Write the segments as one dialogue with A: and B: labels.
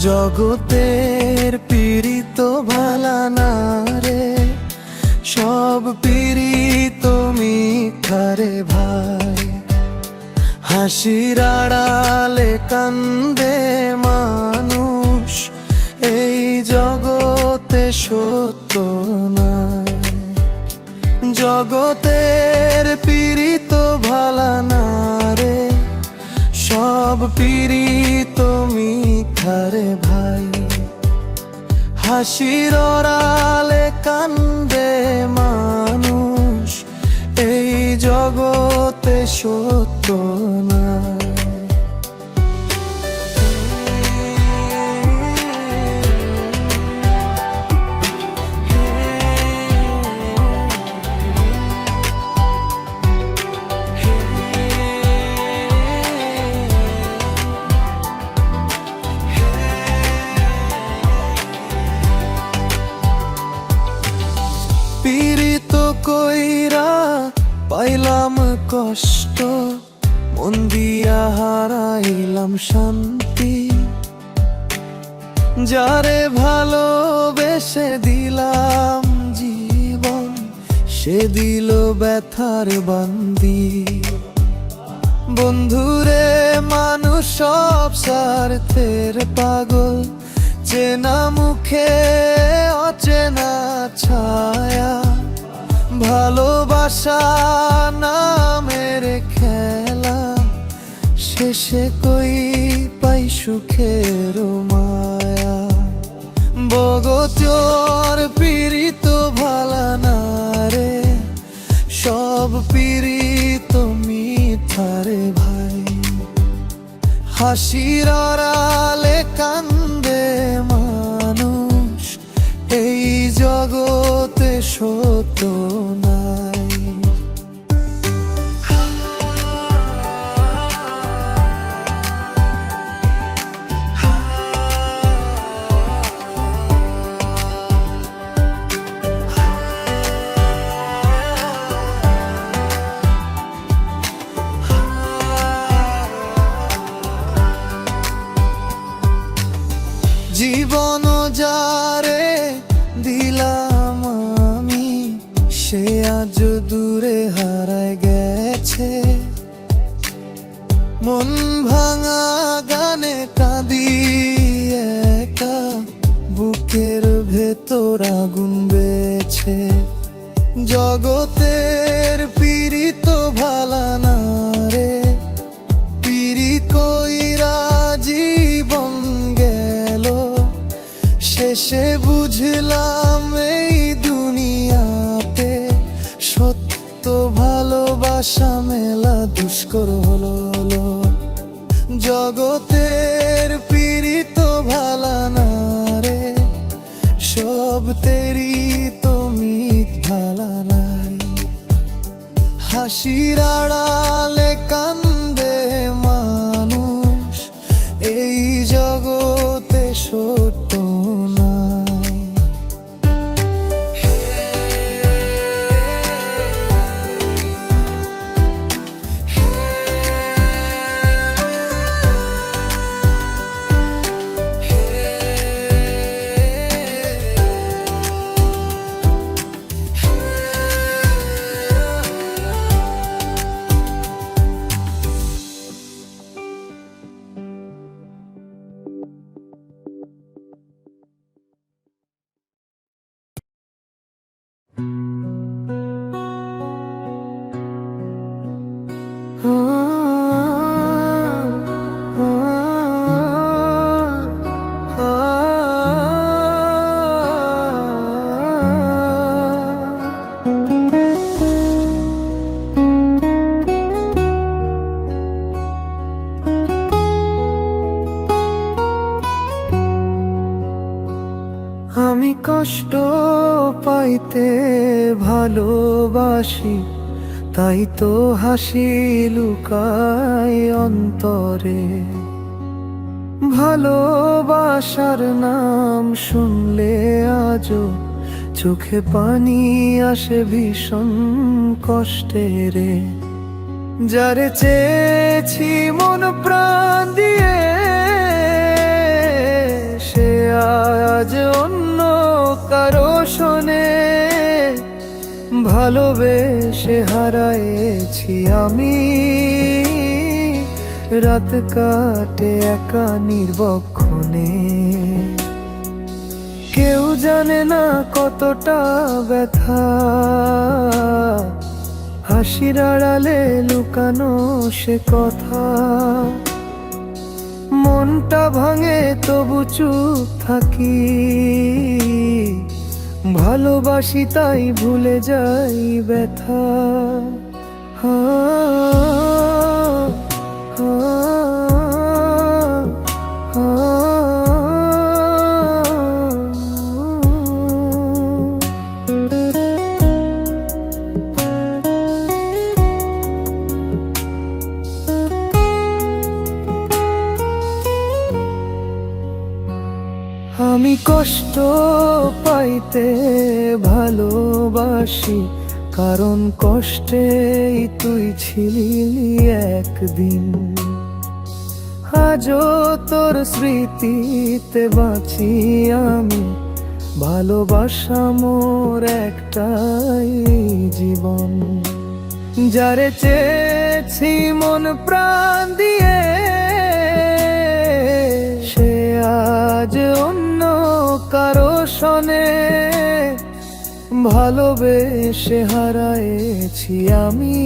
A: জগতের পীড়িত ভালা না রে। সব পীড়িত মিথ্যারে ভাই। হাসির আড়ালে কান্দে মানুষ, এই জগতে সত্য নাই। জগতের পীড়িত ভালা না রে। সব পীড়িত মিথারে ভাই হাসির আলে কান্দে মানুষ। এই জগতে সত্য না কষ্ট, মন দিয়া হারাইলাম শান্তি। যারে ভালোবেসে দিলাম জীবন, সে দিল ব্যথার বান্দি বন্ধুরে, মানুষ সব স্বার্থের পাগল। চেনা মুখে অচেনা ছায়া। ভালোবাসা নামের শেষে কই পাই সুখের মায়া? বগতর পীড়িত ভালা না রে। সব পীড়িত মিথারে ভাই। হাসির আড়ালে কান্দে মানুষ। এই জগতে সত্য নাই বেছে জগতের পীড়িত ভালা রে। পিরি কইরা জীবন গেল। শেষে বুঝলাম এই দুনিয়াতে সত্য ভালোবাসা মেলা দুষ্কর হলো। জগতের হাসির আড়ালে তো হাসি লুকাই অন্তরে। ভালোবাসার নাম শুনলে আজও চোখে পানি আসে ভীষণ কষ্টে রে। যারে চেয়েছি মন প্রাণ দিয়ে, সে আজ অন্য কারও শোনে। ভালোবেসে হারাইছি আমি। রাত কাটে একা নির্বক্ষণে। কেউ জানে না কতটা ব্যথা। হাসির আড়ালে লুকানো সে কথা। মনটা ভাঙে তবু চুপ থাকি। ভালোবাসি তাই ভুলে যাই ব্যথা। হা, কষ্ট পাইতে ভালোবাসি, কারণ কষ্টেই তুই ছিলি একদিন। আজও তোর স্মৃতিতে বাঁচি আমি, ভালোবাসা মোর একটাই জীবন। যারে চেয়েছি মন প্রাণ দিয়ে কারও শনে ভালোবেসে হারাইছি আমি।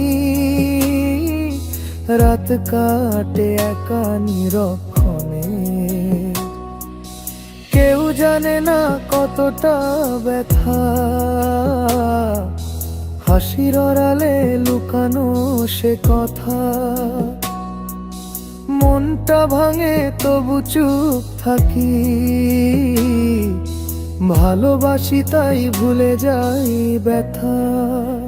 A: রাত কাটে একা নিরক্ষণে। কেউ জানে না কতটা ব্যথা। হাসির আড়ালে লুকানো সে কথা। মনটা ভাঙে তবু চুপ থাকি। ভালোবাসি তাই ভুলে যাই ব্যথা।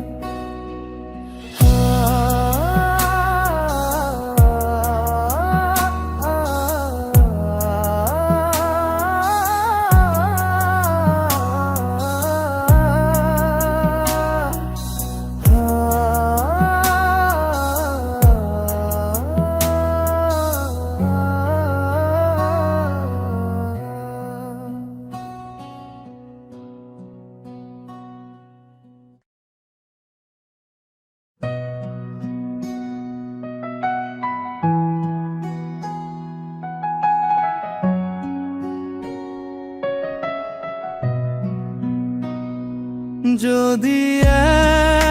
A: যদি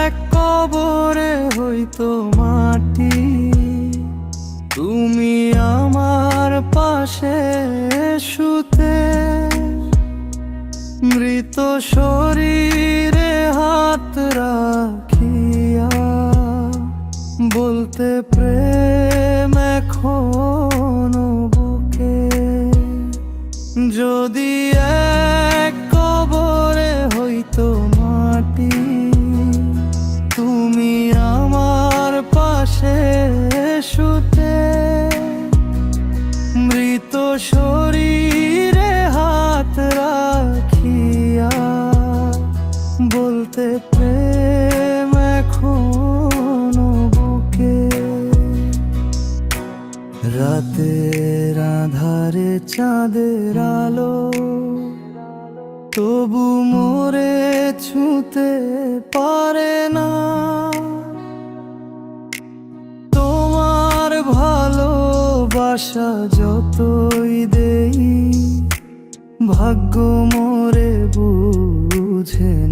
A: এক কবরে হইতো মাটি, তুমি আমার পাশে শুতে, মৃত শরীরে হাত রাখিয়া বলতে প্রেম এখনও বুকে। যদি এক কবরে হইতো মাটি। তুমি আমার পাশে শুতে মৃত শরীরে হাত রাখিয়া বলতে প্রেম এখনও বুকে। রাতের আধারে চাঁদের আলো তবু মোরে ছুঁতে পারে না। তোমার ভালোবাসা যতই দেই ভাগ্য মোরে বুঝে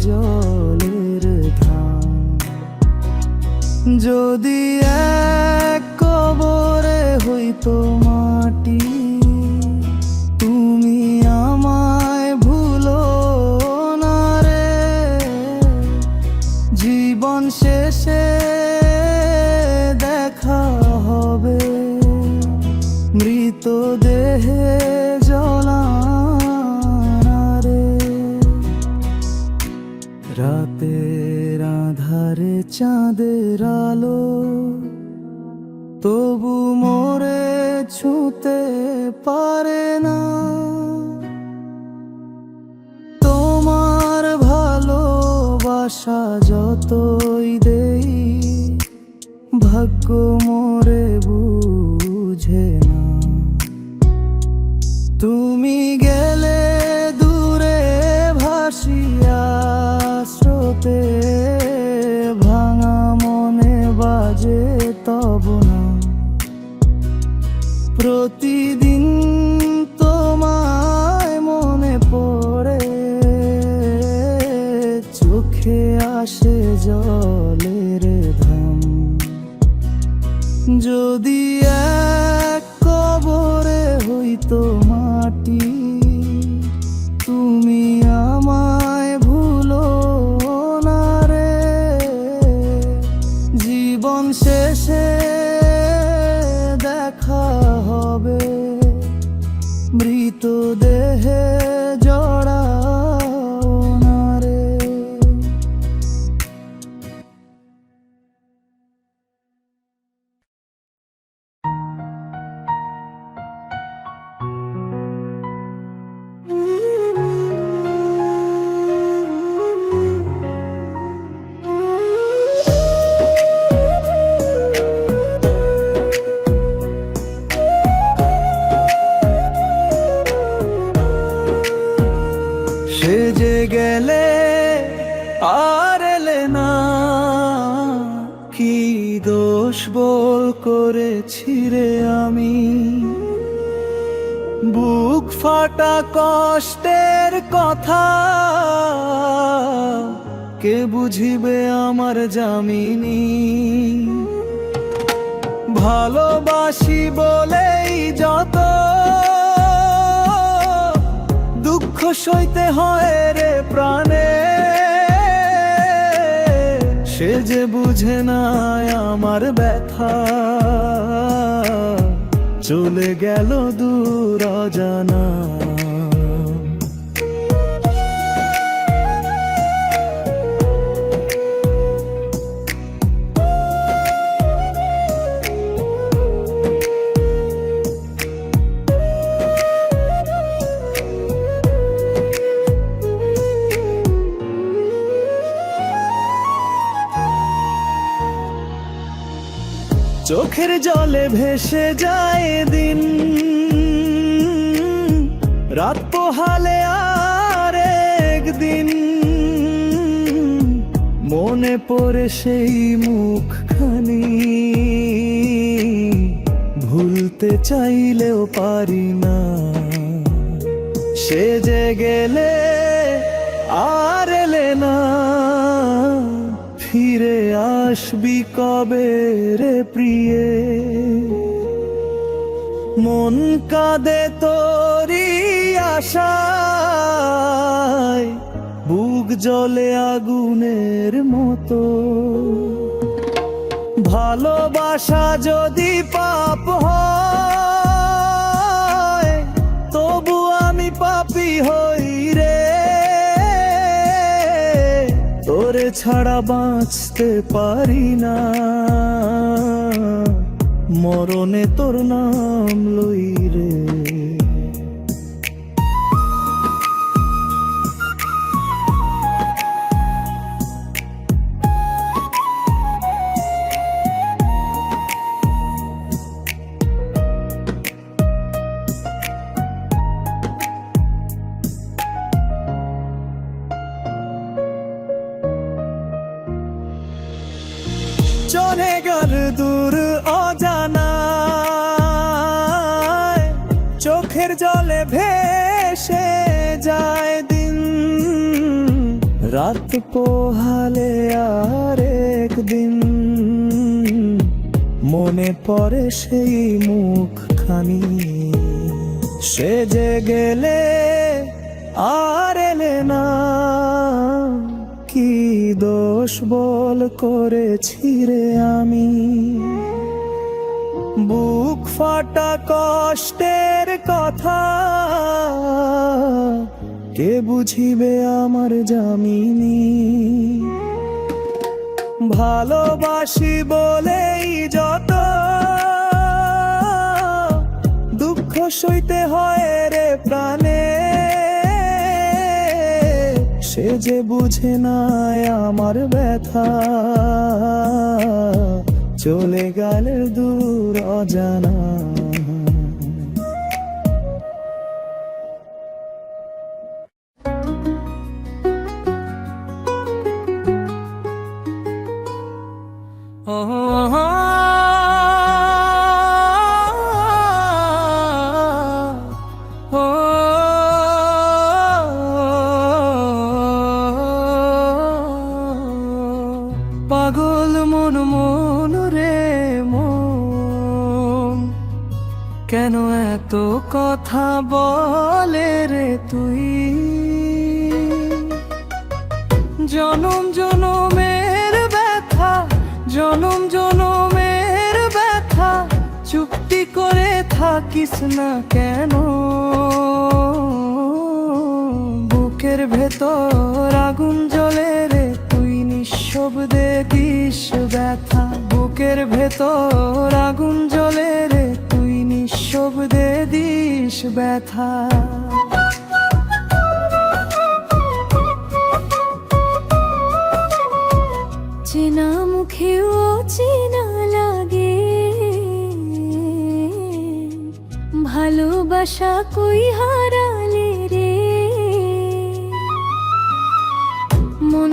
A: জলের ধান যদি এক কবরে হইতো মাটি তবু মোরে ছুঁতে পারে না। তোমার ভালোবাসা যতই দেই ভাগ্য মোরে চোখে আসে জলের ধাম। যদি এক কবরে হইতো বুক ফাটা কষ্টের কথা। কে বুঝিবে আমার জামিনী ভালোবাসি বলেই যত। দুঃখ সইতে হয় রে প্রাণে। সে যে বুঝে না আমার ব্যথা। চলে গেল দূর জানা চোখের জলে ভেসে যায় দিন। রাত পোহালে আর একদিন। মনে পড়ে সেই মুখখানি। ভুলতে চাইলেও পারি না। সে যে গেলে আর এলে না। আসবি কবে রে প্রিয়ে? মন কাঁদে তোরি আশায়, বুক জলে আগুনের মতো। ভালোবাসা যদি পাপ হয়, তবু আমি পাপি হই রে। তোরে ছাড়া বাঁচতে পারি না। মরণে তোর নাম লই রে দূর অজানায় চোখের জলে ভেসে যায় দিন। রাত পোহালে আর একদিন। মনে পড়ে সেই মুখখানি। সে যে গেলে আর এলে না। কি দোষ বল করেছি রে আমি? বুক ফাটা কষ্টের কথা, কে বুঝিবে আমার জামিনী ভালোবাসি বলেই যত, দুঃখ সইতে হয় রে প্রাণে। যে বুঝে নাই আমার ব্যথা চলে গেল দূর অজানা। পাগল থাকিস না কেন? বুকের ভেতর আগুন জ্বলে রে, তুই নিঃশব্দে দিস ব্যথা। বুকের ভেতর আগুন জ্বলে রে, তুই নিঃশব্দে দিস ব্যথা।
B: ভালোবাসা কই হারালে রে? মন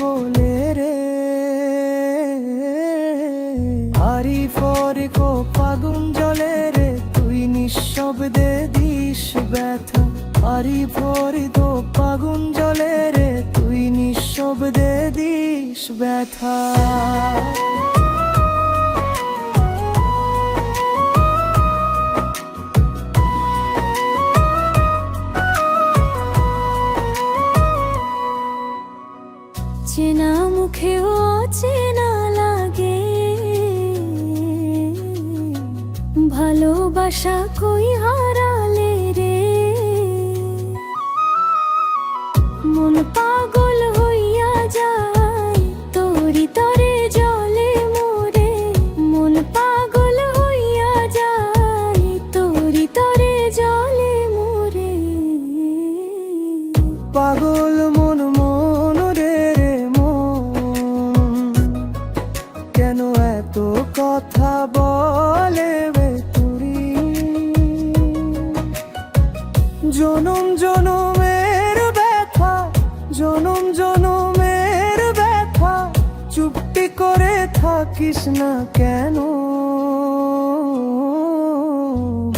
A: বলে রে। হারি ফরে কো পাগুন জলে রে, তুই নিঃশব্দে দিস ব্যথা। হারি ফরে তো পাগুন জলে রে, তুই নিঃশব্দে দিস ব্যথা।
B: ভালোবাসা কই হারালে রে? মন
A: থাকিস না কেন?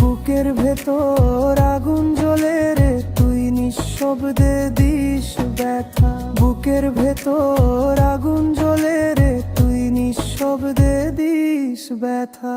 A: বুকের ভেতর আগুন জ্বলে রে, তুই নিঃশব্দে দিস ব্যথা। বুকের ভেতর আগুন জ্বলে রে, তুই নিঃশব্দে দিস ব্যথা।